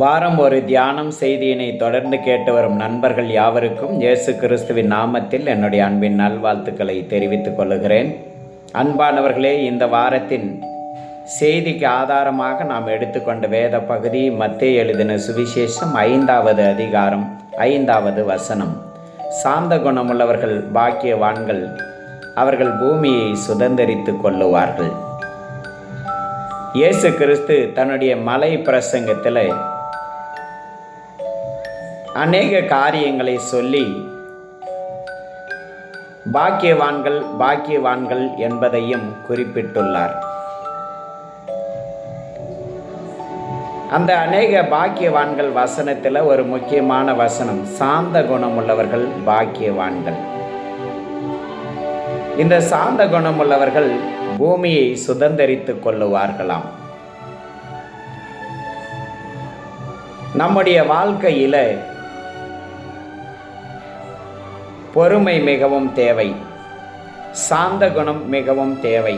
வாரம் ஒரு தியானம் செய்தியினை தொடர்ந்து கேட்டு வரும் நண்பர்கள் யாவருக்கும் இயேசு கிறிஸ்துவின் நாமத்தில் என்னுடைய அன்பின் நல்வாழ்த்துக்களை தெரிவித்துக் கொள்கிறேன் அன்பானவர்களே இந்த வாரத்தின் செய்திக்கு ஆதாரமாக நாம் எடுத்துக்கொண்ட வேத பகுதி மத்திய எழுதின சுவிசேஷம் ஐந்தாவது அதிகாரம் ஐந்தாவது வசனம். சாந்த குணமுள்ளவர்கள் பாக்கியவான்கள் அவர்கள் பூமியை சுதந்திரித்து கொள்ளுவார்கள். இயேசு கிறிஸ்து தன்னுடைய மலை பிரசங்கத்தில் அநேக காரியங்களை சொல்லி பாக்கியவான்கள் பாக்கியவான்கள் என்பதையும் குறிப்பிட்டுள்ளார். அந்த அநேக பாக்கியவான்கள் வசனத்தில் ஒரு முக்கியமான வசனம் சாந்த குணமுள்ளவர்கள் பாக்கியவான்கள். இந்த சாந்த குணமுள்ளவர்கள் பூமியை சுதந்தரித்துக் கொள்ளுவார்களாம். நம்முடைய வாழ்க்கையில பொறுமை மிகவும் தேவை. சாந்த குணம் மிகவும் தேவை.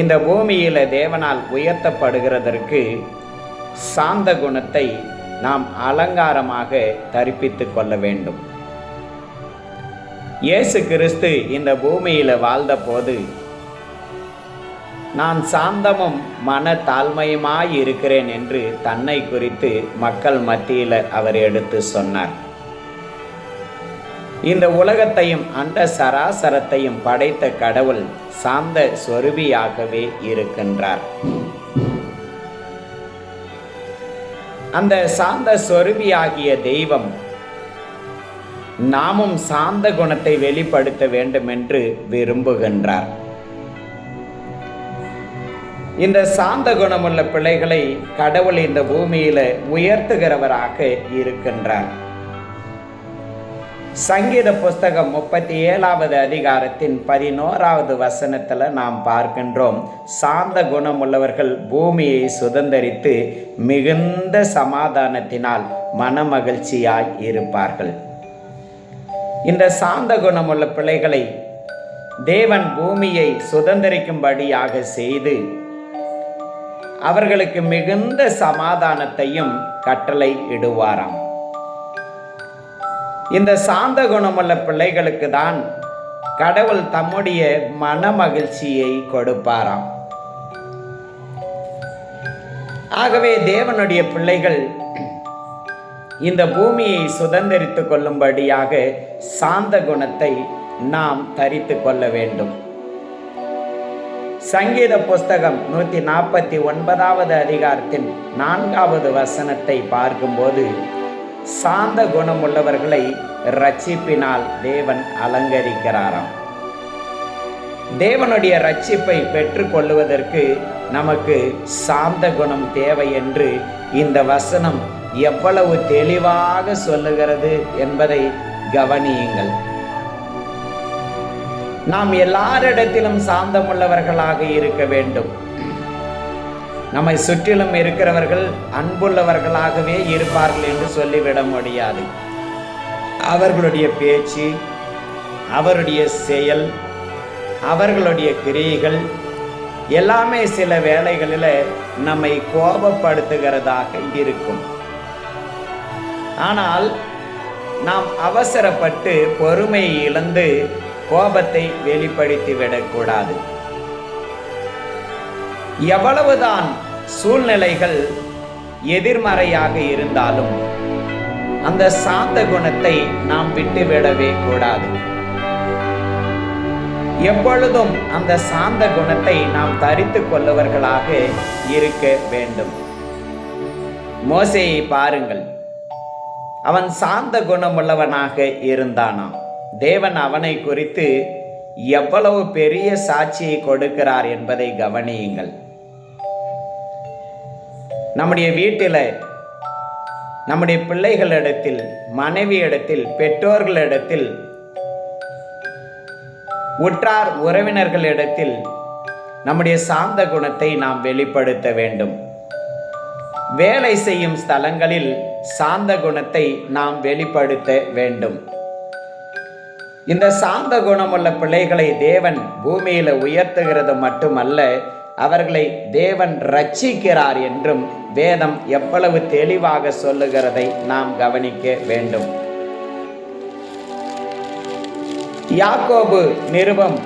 இந்த பூமியில் தேவனால் உயர்த்தப்படுகிறதற்கு சாந்த குணத்தை நாம் அலங்காரமாக தரிப்பித்து கொள்ள வேண்டும். இயேசு கிறிஸ்து இந்த பூமியில் வாழ்ந்தபோது நான் சாந்தமும் மன தாழ்மையுமாய் இருக்கிறேன் என்று தன்னை குறித்து மக்கள் மத்தியில் அவர் எடுத்து சொன்னார். இந்த உலகத்தையும் அந்த சராசரத்தையும் படைத்த கடவுள் சாந்த சொருபியாகவே இருக்கின்றார். அந்த சாந்த சொருபியாகிய தெய்வம் நாமும் சாந்த குணத்தை வெளிப்படுத்த வேண்டும் என்று விரும்புகின்றார். இந்த சாந்த குணமுள்ள பிள்ளைகளை கடவுள் இந்த பூமியில உயர்த்துகிறவராக இருக்கின்றார். சங்கீத புஸ்தகம் முப்பத்தி ஏழாவது அதிகாரத்தின் பதினோராவது வசனத்தில் நாம் பார்க்கின்றோம். சாந்த குணமுள்ளவர்கள் பூமியை சுதந்தரித்து மிகுந்த சமாதானத்தினால் மனமகிழ்ச்சியாய் இருப்பார்கள். இந்த சாந்த குணமுள்ள பிள்ளைகளை தேவன் பூமியை சுதந்திரிக்கும்படியாக செய்து அவர்களுக்கு மிகுந்த சமாதானத்தையும் கட்டளை இடுவாராம். இந்த சாந்த குணமுள்ள பிள்ளைகளுக்கு தான் கடவுள் தம்முடைய மன மகிழ்ச்சியை கொடுப்பாராம். ஆகவே தேவனுடைய பிள்ளைகள் இந்த பூமியை சுதந்திரித்து கொள்ளும்படியாக சாந்த குணத்தை நாம் தரித்து கொள்ள வேண்டும். சங்கீத புஸ்தகம் நூற்றி நாற்பத்தி ஒன்பதாவது அதிகாரத்தின் நான்காவது வசனத்தை பார்க்கும்போது சாந்த குணமுள்ளவர்களை ரட்சிப்பினால் தேவன் அலங்கரிக்கிறாராம். தேவனுடைய ரட்சிப்பை பெற்றுக்கொள்வதற்கு நமக்கு சாந்த குணம் தேவை என்று இந்த வசனம் எவ்வளவு தெளிவாக சொல்லுகிறது என்பதை கவனியுங்கள். நாம் எல்லாரிடத்திலும் சாந்தமுள்ளவர்களாக இருக்க வேண்டும். நம்மை சுற்றிலும் இருக்கிறவர்கள் அன்புள்ளவர்களாகவே இருப்பார்கள் என்று சொல்லிவிட முடியாது. அவர்களுடைய பேச்சு அவருடைய செயல் அவர்களுடைய கிரியைகள் எல்லாமே சில வேளைகளில் நம்மை கோபப்படுத்துகிறதாக இருக்கும். ஆனால் நாம் அவசரப்பட்டு பொறுமையை இழந்து கோபத்தை வெளிப்படுத்தி விடக்கூடாது எவ்வளவுதான் சூழ்நிலைகள் எதிர்மறையாக இருந்தாலும் அந்த சாந்த குணத்தை நாம் விட்டுவிடவே கூடாது. எப்பொழுதும் அந்த சாந்த குணத்தை நாம் தரித்து கொள்ளவர்களாக இருக்க வேண்டும். மோசையை பாருங்கள். அவன் சாந்த குணமுள்ளவனாக இருந்தானாம். தேவன் அவனை குறித்து எவ்வளவு பெரிய சாட்சியை கொடுக்கிறார் என்பதை கவனியுங்கள். நம்முடைய வீட்டில் நம்முடைய பிள்ளைகளிடத்தில் மனைவி இடத்தில் பெற்றோர்களிடத்தில் உற்றார் உறவினர்களிடத்தில் நம்முடைய சாந்த குணத்தை நாம் வெளிப்படுத்த வேண்டும். வேலை செய்யும் ஸ்தலங்களில் சாந்த குணத்தை நாம் வெளிப்படுத்த வேண்டும். இந்த சாந்த குணமுள்ள பிள்ளைகளை தேவன் பூமியில உயர்த்துகிறது மட்டுமல்ல அவர்களை தேவன் ரட்சிக்கிறார் என்றும் வேதம் எவ்வளவு தெளிவாக சொல்லுகிறதை நாம் கவனிக்க வேண்டும். யாக்கோபு நிருபம்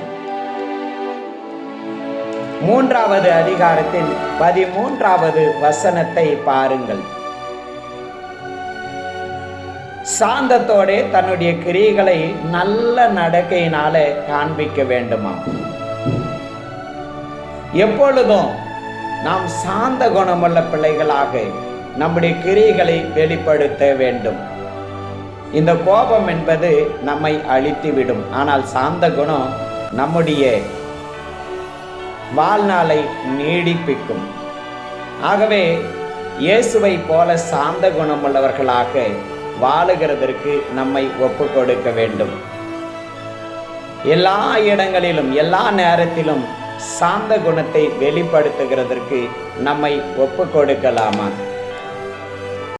மூன்றாவது அதிகாரத்தின் பதிமூன்றாவது வசனத்தை பாருங்கள். சாந்தத்தோடே தன்னுடைய கிரியைகளை நல்ல நடக்கையினால காண்பிக்க வேண்டுமா எப்பொழுதும் நாம் சாந்த குணமுள்ள பிள்ளைகளாக நம்முடைய கிரிகளை வெளிப்படுத்த வேண்டும். இந்த கோபம் என்பது நம்மை அழித்துவிடும். ஆனால் சாந்த குணம் நம்முடைய வாழ்நாளை நீடிப்பிக்கும். ஆகவே இயேசுவை போல சாந்த குணமுள்ளவர்களாக வாழுகிறதற்கு நம்மை ஒப்பு கொடுக்க வேண்டும். எல்லா இடங்களிலும் எல்லா நேரத்திலும் சாந்த குணத்தை வெளிப்படுத்துகிறதற்கு நம்மை ஒப்பு கொடுக்கலாமா